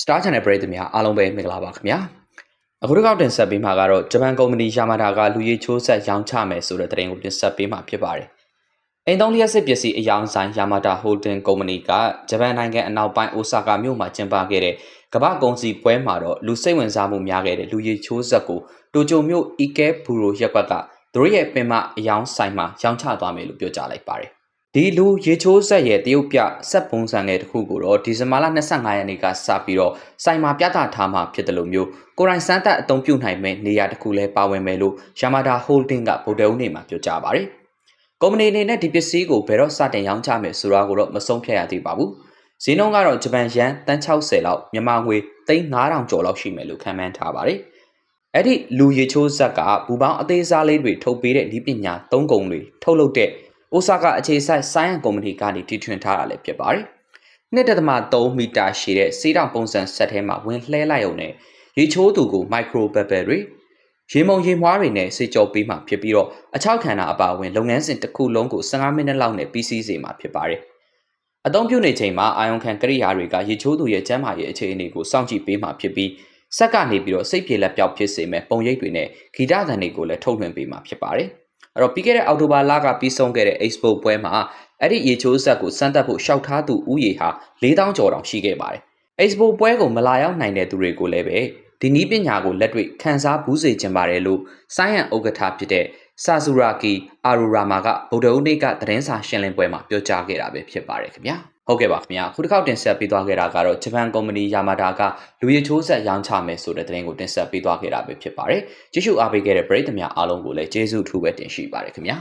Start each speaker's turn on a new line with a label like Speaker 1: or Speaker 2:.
Speaker 1: Star Channel ပရိသတ်များအားလုံးပဲမင်္ဂလာပါခင်ဗျာအခုတစ်ခေါက်တင်ဆက်ပေးမှာကတော့ဂျပန်ကုမ္ပဏီယာမာဒါကလူရည်ချိုးဆက်ရောင်းချမယ်ဆိုတဲ့သတင်းကိုတင်ဆက်ပေးမှာဖြစ်ပါတယ်အိမ်သုံးလျှက်စစ်ပစ္စည်းအယောင်ဆိုင်ယာမာဒါဟိုဒင်ကုမ္ပဏီကဂျပန်နိုင်ငံအနောက်ပိုင်းအိုဆာကာမြို့မှာကျင်းပခဲ့တဲ့ကမ္ဘာကုန်စည်ပွဲမှာတော့လူစိတ်ဝင်စားမှုများခဲ့တဲ့လူရည်ချိုးဆက်ကိုတိုကျိုမြို့အီကဲဘူရိုရက်ကွက်ကသူတို့ရဲ့ပင်မအယောင်ဆိုင်မှာရောင်းချသွားမယ်လို့ပြောကြားလိုက်ပါတယ် ဒီလူရေချိုးဆက်ရဲ့တရုတ်ပြဆက်ပုံစံငယ်တစ်ခုကိုတော့ဒီဇင်ဘာလ25ရက်နေ့ကစပြီးတော့စိုင်မှာပြသထားမှာဖြစ်တယ်လို့မျိုးကိုရိုင်းစမ်းသက်အသုံးပြုနိုင်မဲ့နေရာတစ်ခုလဲပါဝင်မယ်လို့ယာမာဒါဟိုးဒင်းကဗုဒ္ဓဦးနေ့မှာပြောကြားပါတယ်။ကုမ္ပဏီအနေနဲ့ဒီပစ္စည်းကိုဘယ်တော့စတင်ရောင်းချမယ်ဆိုတာကိုတော့မဆုံးဖြတ်ရသေးပါဘူး။ဈေးနှုန်းကတော့ဂျပန်ယန်တန်း60လောက်မြန်မာငွေ3900ကျော်လောက်ရှိမယ်လို့ခန့်မှန်းထားပါတယ်။အဲ့ဒီလူရေချိုးဇက်ကဘူပေါင်းအသေးစားလေးတွေထုတ်ပေးတဲ့ဤပညာသုံးကုန်တွေထုတ်လုပ်တဲ့ အိုဆာကာအခြေစိုက်ဆိုင်းယန်ကုမ္ပဏီကနေတည်ထွင်ထားတာလည်းဖြစ်ပါတယ်။2.3မီတာရှည်တဲ့စေးတောင်ပုံစံဆက်ထဲမှာဝင်လှဲလိုက်ရုံနဲ့ရေချိုးသူကိုမိုက်ခရိုဘက်ဘယ်တွေရေမုံရေမွှားတွေနဲ့စေကြောပေးမှဖြစ်ပြီးတော့အချောက်ခံတာအပါအဝင်လုပ်ငန်းစဉ်တစ်ခုလုံးကို15မိနစ်လောက်နဲ့ပြီးစီးစေမှာဖြစ်ပါတယ်။အသုံးပြုနေချိန်မှာအာယုံခံကရိယာတွေကရေချိုးသူရဲ့ကျန်းမာရေးအခြေအနေကိုစောင့်ကြည့်ပေးမှဖြစ်ပြီးဆက်ကနေပြီးတော့စိတ်ပြေလက်ပြောက်ဖြစ်စေမဲ့ပုံရိပ်တွေနဲ့ဂီတသံတွေကိုလည်းထုတ်လွှင့်ပေးမှဖြစ်ပါတယ်။ အဲ့တော့ပြီးခဲ့တဲ့အောက်တိုဘာလကပြီးဆုံးခဲ့တဲ့ Expo ပွဲမှာအဲ့ဒီရေချိုးဆက်ကိုစမ်းသပ်ဖို့ရှောက်ထားသူဥယေဟာ4000ကျော်တောင်ရှိခဲ့ပါတယ်။ Expo ပွဲကိုမလာရောက်နိုင်တဲ့သူတွေကိုလည်းပဲဒီနည်းပညာကိုလက်တွေ့ခန်းစားဘူးစေချင်ပါတယ်လို့ဆိုင်းယန်ဥက္ကဋ္ဌဖြစ်တဲ့ဆာဆူရာကီအာရူရာမာကဗုဒ္ဓဦးနေ့ကသတင်းစာရှင်းလင်းပွဲမှာပြောကြားခဲ့တာပဲဖြစ်ပါတယ်ခင်ဗျာ ဟုတ်ကဲ့ပါခင်ဗျာခုတစ်ခေါက်တင်ဆက်ပေးသွားခဲ့တာကတော့ဂျပန်ကုမ္ပဏီယာမာဒါကလူရချိုးဆက်ရောင်းချမယ်ဆိုတဲ့သတင်းကိုတင်ဆက်ပေးသွားခဲ့တာပဲဖြစ်ပါတယ်ကြည့်ရှုအားပေးခဲ့တဲ့ပရိသတ်များအားလုံးကိုလည်းကျေးဇူးထူးပဲတင်ရှိပါတယ်ခင်ဗျာ